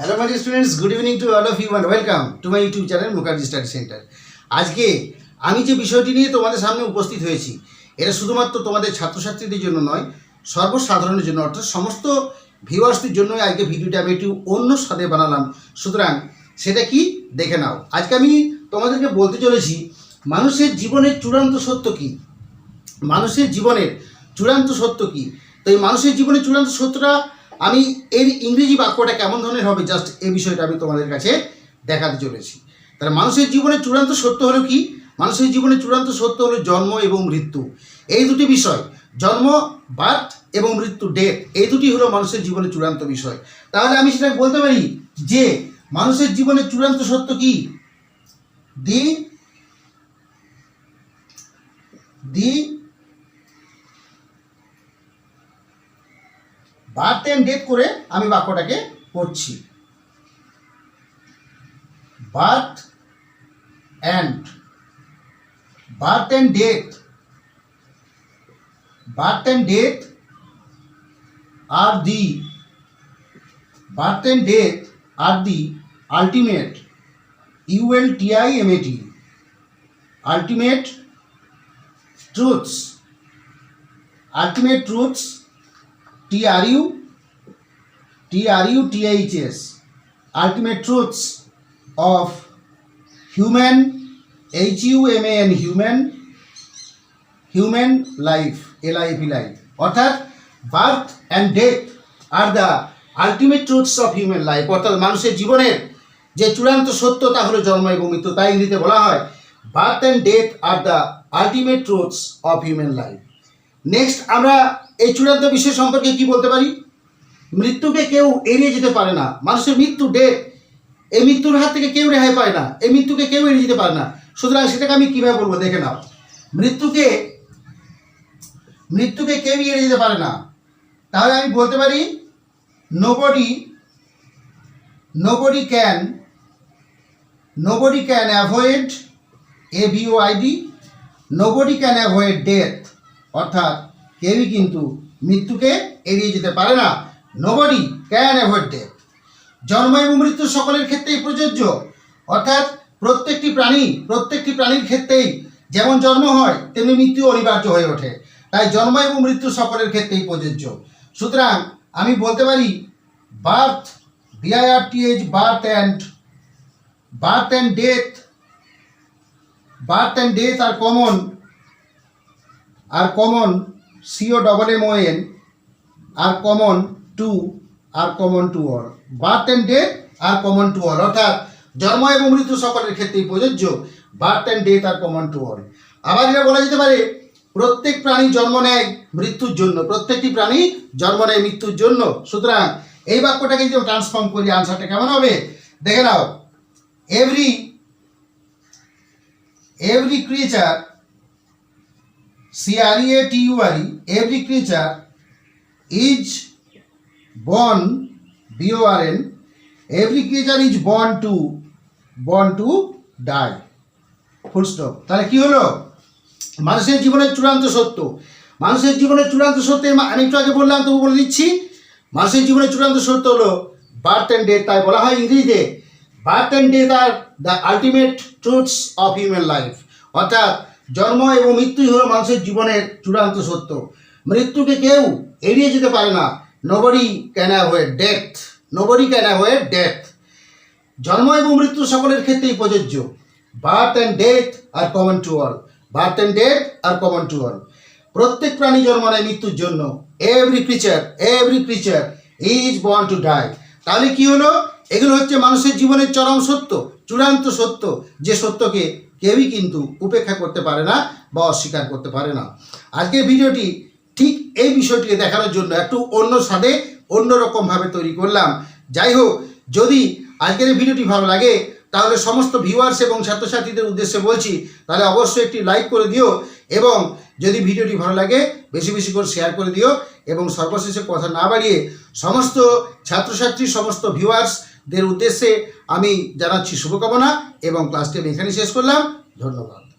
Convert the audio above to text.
Hello my students good evening to all of you and welcome to my YouTube channel Mukherjee study centre আজকে আমি যে বিষয়টি নিয়ে তোমাদের সামনে উপস্থিত হয়েছি, এটা শুধুমাত্র তোমাদের ছাত্রছাত্রীদের জন্য নয়, সর্বসাধারণের জন্য, অর্থাৎ সমস্ত ভিউয়ার্সদের জন্য আজকে ভিডিওটা আমি একটু অন্য স্বাদে বানালাম। সুতরাং সেটা কি? দেখে নাও। আজকে আমি তোমাদেরকে বলতে চলেছি, মানুষের জীবনের চূড়ান্ত সত্য কী? মানুষের জীবনের চূড়ান্ত সত্য কি? তো এই মানুষের জীবনের চূড়ান্ত সত্যটা আমি এর ইংরেজি বাক্যটা কেমন ধরনের হবে জাস্ট এই বিষয়টা আমি তোমাদের কাছে দেখাতে চলেছি। তাহলে মানুষের জীবনের চূড়ান্ত সত্য হলো কি? মানুষের জীবনের চূড়ান্ত সত্য হলো জন্ম এবং মৃত্যু। এই দুটি বিষয়, জন্ম, বার্থ এবং মৃত্যু ডেথ এই দুটি হলো মানুষের জীবনে চূড়ান্ত বিষয়। তাহলে আমি সেটা বলতে পারি যে, মানুষের জীবনের চূড়ান্ত সত্য কি? The the birth and death করে আমি বাক্যটাকে পড়ছি। Birth and birth and death birth and death R the birth and death R the ultimate U L T I M A T ultimate truths ultimate truths R U, T R U, T H S, ultimate truths of human, H U M A N, human human life, L I F E life. অর্থাৎ birth and death are the ultimate truths of human life অর্থাৎ মানুষের জীবনের যে চূড়ান্ত সত্য তা হলো জন্ম এবং মৃত্যু। তাই ইংরেজিতে বলা হয় birth and death are the ultimate truths of human life next আমরা এই চূড়ান্ত বিষয় সম্পর্কে কি বলতে পারি? মৃত্যুকে কেউ এড়িয়ে যেতে পারে না। মানুষের মৃত্যু ডেথ এই মৃত্যুর হাত থেকে কেউ রেহাই পায় না। এই মৃত্যুকে কেউ এড়িয়ে যেতে পারে না। সুতরাং সেটাকে আমি কীভাবে বলব দেখে নাও। মৃত্যুকে মৃত্যুকে কেউই এড়িয়ে যেতে পারে না। তাহলে আমি বলতে পারি nobody nobody can nobody can avoid A V O I D nobody can avoid death অর্থাৎ কেউই কিন্তু মৃত্যুকে এড়িয়ে যেতে পারে না। নোবডি ক্যান অ্যাভয়েড ডেথ জন্ম এবং মৃত্যু সকলের ক্ষেত্রেই প্রযোজ্য। অর্থাৎ প্রত্যেকটি প্রাণী, প্রত্যেকটি প্রাণীর ক্ষেত্রেই যেমন জন্ম হয়, তেমনি মৃত্যু অনিবার্য হয়ে ওঠে। তাই জন্ম এবং মৃত্যু সকলের ক্ষেত্রেই প্রযোজ্য। সুতরাং আমি বলতে পারি birth B I R T H birth and birth and death birth and death are common are common C O double M O N are common to are common to all birth and death are common to all অর্থাৎ জন্ম এবং মৃত্যু সকলের ক্ষেত্রেই প্রযোজ্য birth and death are common to all আবার এটা বলা যেতে পারে, প্রত্যেক প্রাণী জন্ম নেয় মৃত্যুর জন্য, প্রত্যেকটি প্রাণী জন্ম নেয় মৃত্যুর জন্য। সুতরাং এই বাক্যটাকে যদি ট্রান্সফর্ম করি আনসারটা কেমন হবে? দেখে নাও। Every every creature E E, creature is born, B O R N, every creature is born to, born তাহলে কি হলো? মানুষের জীবনের চূড়ান্ত সত্য। মানুষের জীবনের চূড়ান্ত সত্য আমি একটু আগে বললাম তবু বলে দিচ্ছি। মানুষের জীবনের চূড়ান্ত সত্য হলো বার্থ অ্যান্ড ডেথ তাই বলা হয় ইংরেজিতে birth and death are the ultimate truths of human life অর্থাৎ জন্ম এবং মৃত্যুই হলো মানুষের জীবনের চূড়ান্ত সত্য। মৃত্যুকে কেউ এড়িয়ে যেতে পারে না। নোবডি ক্যান হয়ে ডেথ নোবডি ক্যান হয়ে ডেথ জন্ম এবং মৃত্যু সকলের ক্ষেত্রেই প্রযোজ্য। Birth and death are common to all birth and death are common to all প্রত্যেক প্রাণী জন্ম নেয় মৃত্যুর জন্য। Every creature every creature is born to die তাহলে কি হলো? এগুলো হচ্ছে মানুষের জীবনের চরম সত্য, চূড়ান্ত সত্য। যে সত্যকে কেউই কিন্তু উপেক্ষা করতে পারে না বা অস্বীকার করতে পারে না। আজকের ভিডিওটি ঠিক এই বিষয়টিকে দেখানোর জন্য একটু অন্য স্বাদে অন্যরকমভাবে তৈরি করলাম। যাই হোক, যদি আজকের এই ভিডিওটি ভালো লাগে, তাহলে সমস্ত ভিউয়ার্স এবং ছাত্রছাত্রীদের উদ্দেশ্যে বলছি, তাহলে অবশ্যই একটি লাইক করে দিও এবং যদি ভিডিওটি ভালো লাগে, বেশি বেশি করে শেয়ার করে দিও এবং সর্বশেষে কথা না বাড়িয়ে সমস্ত ছাত্রছাত্রী সমস্ত ভিউয়ার্সদের উদ্দেশ্যে আমি জানাচ্ছি শুভকামনা এবং ক্লাসটি আমি এখানে শেষ করলাম। ধন্যবাদ।